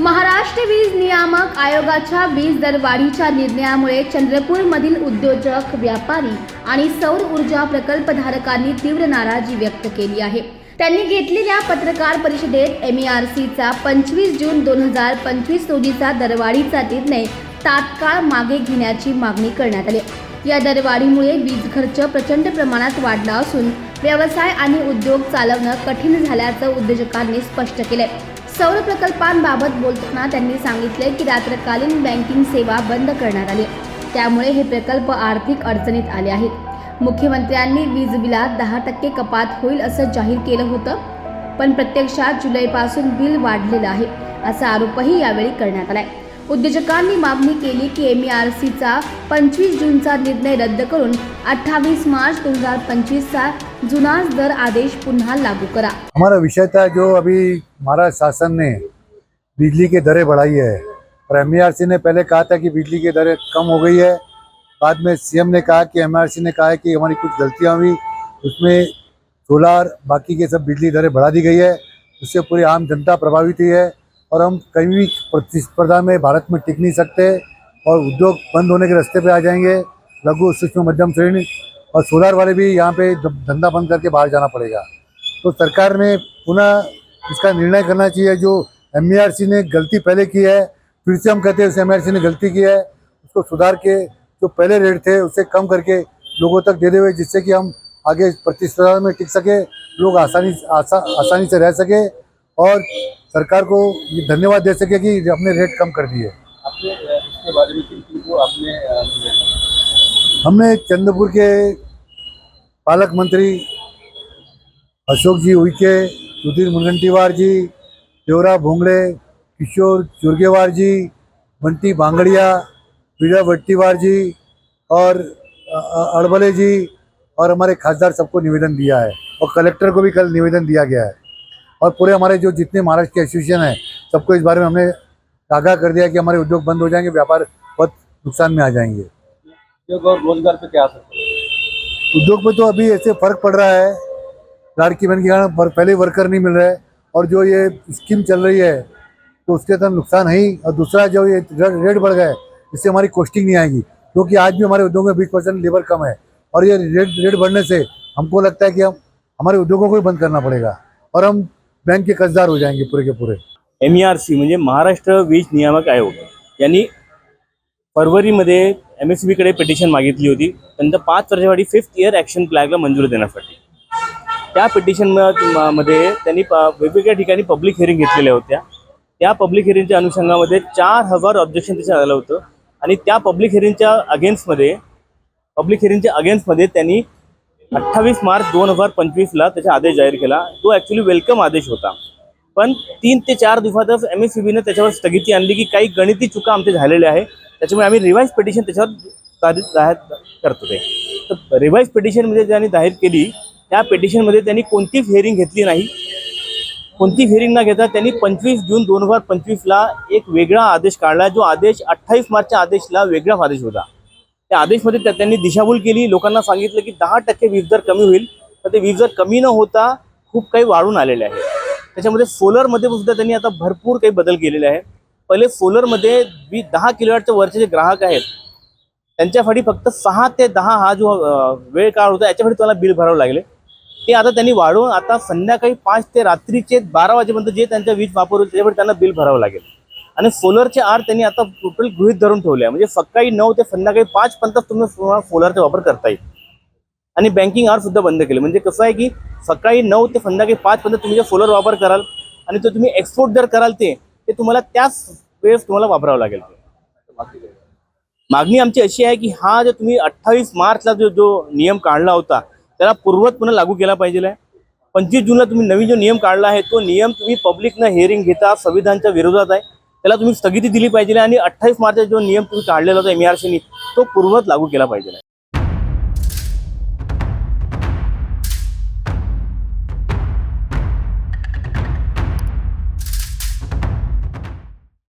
महाराष्ट्र वीज नियामक आयोगाच्या वीज दरवाढीच्या निर्णयामुळे चंद्रपूरमधील उद्योजक व्यापारी आणि सौर ऊर्जा प्रकल्पधारकांनी तीव्र नाराजी व्यक्त केली आहे. त्यांनी घेतलेल्या पत्रकार परिषदेत एम ई आर सीचा पंचवीस जून दोन हजार पंचवीस रोजीचा दरवाढीचा निर्णय तात्काळ मागे घेण्याची मागणी करण्यात आली. या दरवाढीमुळे वीज खर्च प्रचंड प्रमाणात वाढला असून व्यवसाय आणि उद्योग चालवणं कठीण झाल्याचं उद्योजकांनी स्पष्ट केलंय. सौर प्रकल्पांबाबत बोलताना त्यांनी सांगितले की रात्रकालीन बँकिंग सेवा बंद करण्यात आली. त्यामुळे हे प्रकल्प आर्थिक अडचणीत आले आहेत. मुख्यमंत्र्यांनी वीज बिलात दहा टक्के कपात होईल असं जाहीर केलं होतं पण प्रत्यक्षात जुलैपासून बिल वाढलेलं आहे असा आरोपही यावेळी करण्यात आला आहे उद्योजकांनी मागणी केली की एम आर सीचा पंचवीस जूनचा निर्णय रद्द करून अठ्ठावीस मार्च दोन हज़ार पंचवीसचा जुनाच दर आदेश पुन्हा लागू करा. हमारा विषय था जो अभी महाराष्ट्र शासन ने बिजली की दरें बढ़ाई है। और एम ने पहले कहा था कि बिजली की दरें कम हो गई है। बाद में सीएम ने कहा कि एम ने कहा कि हमारी कुछ गलतियाँ हुई। उसमें सोलार बाकी के सब बिजली दरें बढ़ा दी गई है। उससे पूरी आम जनता प्रभावित हुई है। और हम कहीं भी प्रतिस्पर्धा में भारत में टिक नहीं सकते और उद्योग बंद होने के रास्ते पे आ जाएँगे। लघु सूक्ष्म मध्यम श्रेणी और सोलार वाले भी यहाँ पे धंधा बंद करके बाहर जाना पड़ेगा। तो सरकार ने पुनः इसका निर्णय करना चाहिए। जो एम ने गलती पहले की है फिर से हम कहते हैं उस एम ने गलती की है उसको सुधार के जो पहले रेट थे उसे कम करके लोगों तक दे दे हुए जिससे कि हम आगे प्रतिस्पर्धा में टिक सके लोग आसानी आसा, आसानी से रह सके। और सरकार को ये धन्यवाद दे सके कि अपने रेट कम कर दिए। इसके बारे में किन किन को आपने हमने चंद्रपुर के पालक मंत्री अशोक जी उइके सुधीर मुनगंटीवार जी देवरा भोंगड़े किशोर चुरगेवार जी बंटी भांगड़िया विजय भट्टीवार जी और अड़बले जी और हमारे खासदार सबको निवेदन दिया है और कलेक्टर को भी कल निवेदन दिया गया है। और पूरे हमारे जो जितने महाराष्ट्र के एसोसिएशन हैं सबको इस बारे में हमने आगाह कर दिया कि हमारे उद्योग बंद हो जाएँगे व्यापार बहुत नुकसान में आ जाएँगे। उद्योग और रोज़गार पे क्या असर उद्योग में तो अभी ऐसे फ़र्क पड़ रहा है लाड़की बहन के कारण पहले वर्कर नहीं मिल रहे और जो ये स्कीम चल रही है तो उसके तो नुकसान है ही और दूसरा जो ये रेट बढ़ गए इससे हमारी कॉस्टिंग नहीं आएगी क्योंकि आज भी हमारे उद्योग में बीस परसेंट लेबर कम है और ये रेट रेट बढ़ने से हमको लगता है कि हम हमारे उद्योगों को भी बंद करना पड़ेगा और हम बैंक के कर्जदार हो जाएंगे पूरे. के पूरे एम ई आर सी म्हणजे महाराष्ट्र वीज नियामक आयोग. यांनी फरवरीमध्ये एम एस बीकडे पिटिशन मागितली होती. त्यांचं पाच वर्षासाठी फिफ्थ इयर ॲक्शन प्लॅनला मंजुरी देण्यासाठी. त्या पिटिशनमध्ये त्यांनी प- वेगवेगळ्या ठिकाणी पब्लिक हिअरिंग घेतलेल्या होत्या. त्या पब्लिक हिअरिंगच्या अनुषंगामध्ये चार हजार ऑब्जेक्शन त्याच्यात आलं होतं. आणि त्या पब्लिक हिअरिंगच्या अगेन्स्टमध्ये पब्लिक हिअरिंगच्या अगेन्स्टमध्ये त्यांनी अठ्ठावीस मार्च दोन हजार पंचवीसला त्याचा आदेश जाहीर केला. तो ॲक्च्युली वेलकम आदेश होता. पण तीन ते चार दिवसातच एम एस सी बीने त्याच्यावर स्थगिती आणली की काही गणिती चुका आमच्या झालेल्या आहे. त्याच्यामुळे आम्ही रिवाईज पिटिशन त्याच्यावर तारीख जाहीर करतो ते तर रिवाईज पिटिशनमध्ये त्यांनी जाहीर केली त्या पिटिशनमध्ये त्यांनी कोणतीच हिअरिंग घेतली नाही. कोणती हिअरिंग न घेता त्यांनी पंचवीस जून दोन हजार पंचवीसला एक वेगळा आदेश काढला जो आदेश अठ्ठावीस मार्चच्या आदेशला वेगळा आदेश होता. त्या आदेशमध्ये त्या- त्यांनी दिशाभूल केली. लोकांना सांगितलं की दहा टक्के वीज दर कमी होईल. तर ते वीज दर कमी न होता खूप काही वाढून आलेले आहे. त्याच्यामध्ये सोलरमध्ये सुद्धा त्यांनी आता भरपूर काही बदल केलेले आहे. पहिले सोलरमध्ये वी दहा किलोवॅटच्या वरचे जे ग्राहक आहेत त्यांच्यासाठी फक्त सहा ते दहा हा जो वेळ काळ होता याच्यासाठी तुम्हाला बिल भरावं लागले. ते आता त्यांनी वाढवून आता संध्याकाळी पाच ते रात्रीचे बारा वाजेपर्यंत जे त्यांचा वीज वापर होईल त्याच्यासाठी त्यांना बिल भरावं लागेल. आणि सोलरचे आर त्यांनी आता टोटल गृहित धरून ठेवले आहे. म्हणजे सकाळी नऊ ते संध्याकाळी पाच पर्यंत तुम्ही तुम्हाला सोलरचा वापर करता येईल आणि बँकिंग आर सुद्धा बंद केले. म्हणजे कसं आहे की सकाळी नऊ ते संध्याकाळी पाच पर्यंत तुम्ही जे सोलर वापर कराल आणि तो तुम्ही एक्सपोर्ट जर कराल ते ते तुम्हाला त्याच वेळेस तुम्हाला वापरावं लागेल. मागणी आमची अशी आहे की हा जो तुम्ही अठ्ठावीस मार्चला जो जो नियम काढला होता त्याला पूर्वत पुन्हा लागू केला पाहिजे आहे. पंचवीस जूनला तुम्ही नवीन जो नियम काढला आहे तो नियम तुम्ही पब्लिकनं हिअरिंग घेता संविधानच्या विरोधात आहे. त्याला तुम्ही स्थगिती दिली पाहिजे आणि अठ्ठावीस मार्च जो नियम तुम्ही काढलेला होता एम आर सीनी तो पूर्वत लागू केला पाहिजे.